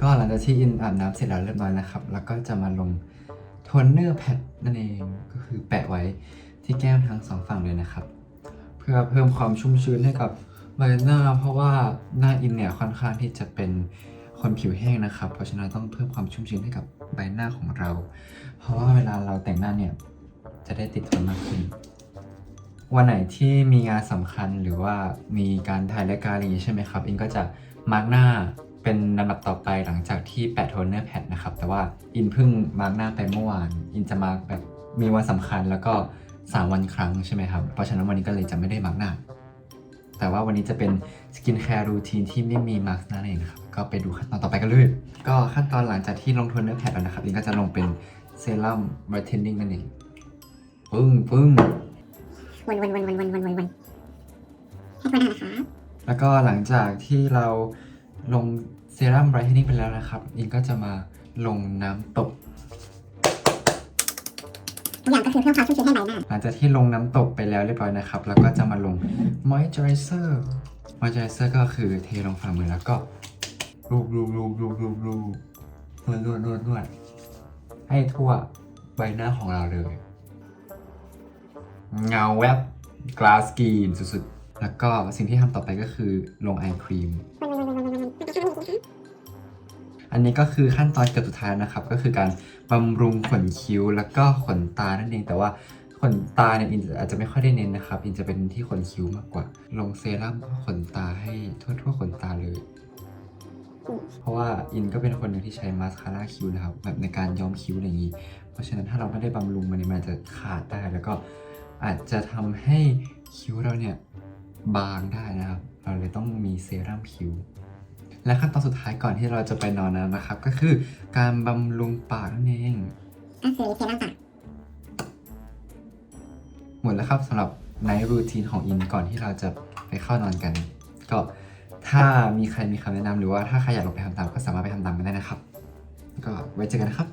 ก็หลังจากที่อินอาบน้ำเสร็จแล้วเรียบร้อยนะครับ แล้วก็จะมาลงโทนเนอร์แพดนั่นเอง ก็คือแปะไว้ที่แก้มทั้งสองฝั่งเลยนะครับ เพื่อเพิ่มความชุ่มชื้นให้กับใบหน้า เพราะว่าหน้าอินเนี่ยค่อนข้างที่จะเป็นคนผิวแห้งนะครับ เพราะฉะนั้นต้องเพิ่มความชุ่มชื้นให้กับใบหน้าของเรา เพราะว่าเวลาเราแต่งหน้าเนี่ยจะได้ติดทนมากขึ้น วันไหนที่มีงานสำคัญหรือว่ามีการถ่ายรายการอะไรอย่างนี้ใช่ไหมครับอินก็จะมาร์กหน้า เป็นลำดับต่อไปหลังจากที่แปะโทนเนอร์แพดนะครับ แต่ว่าอินเพิ่งมาร์กหน้าไปเมื่อวาน อินจะมาร์กแบบมีวันสำคัญแล้วก็ 3 วันครั้งใช่ไหมครับ เพราะฉะนั้นวันนี้ก็เลยจะไม่ได้มาร์กหน้า แต่ว่าวันนี้จะเป็นสกินแคร์รูทีนที่ไม่มีมาร์กหน้าเองนะครับ ก็ไปดูขั้นตอนต่อไปกันเลย ก็ขั้นตอนหลังจากที่ลงโทนเนอร์แพดแล้วนะครับอินก็จะลงเป็นเซรั่ม brightening นั่นเองปึ้งปึ้งวันวันวันวันวันวันวนวนให้คนหน้านะคะแล้วก็หลังจากที่เรา ลงเซรั่มไบรท์เทนนิ่งไปแล้วนะครับอินก็จะมาลงน้ำตกทุกอย่างก็คือเพิ่มความชุ่มชื้นให้ใบหน้า หลังจากที่ลงน้ำตกไปแล้วเรียบร้อยนะครับ แล้วก็จะมาลงมอยเจอไรเซอร์มอยเจอไรเซอร์ก็คือเทลงฝ่ามือแล้วก็รูปรูปรูปรูปรูปรูปนวดนวดนวดนวดให้ทั่วใบหน้าของเราเลย เงาแวบกลาสกรีนสุดๆ แล้วก็สิ่งที่ทำต่อไปก็คือลงไอครีม อันนี้ก็คือขั้นตอนเกือบสุดท้ายนะครับ ก็คือการบำรุงขนคิ้วแล้วก็ขนตานั่นเองแต่ว่าขนตาเนี่ยอินอาจจะไม่ค่อยได้เน้นนะครับ อินจะเป็นที่ขนคิ้วมากกว่า ลงเซรั่มขนตาให้ทั่วทั่วๆขนตาเลย เพราะว่าอินก็เป็นคนหนึ่งที่ใช้มาสคาร่าคิ้วนะครับ แบบในการย้อมคิ้วอะไรอย่างนี้ เพราะฉะนั้นถ้าเราไม่ได้บำรุงมันเนี่ยมันจจะขาดได้แล้วก็อาจจะทำให้คิ้วเราเนี่ยบางได้นะครับ เราเลยต้องมีเซรั่มคิ้ว และขั้นตอนสุดท้ายก่อนที่เราจะไปนอนนั้นนะครับ ก็คือการบำรุงปากนั่นเองก็คือเซรั่มปากหมดแล้วครับสำหรับไนท์รูทีนของอินก่อนที่เราจะไปเข้านอนกัน ก็ถ้ามีใครมีคำแนะนำหรือว่าถ้าใครอยากลองไปทำตามก็สามารถไปทำตามกันได้นะครับ ก็ไว้เจอกันนะครับ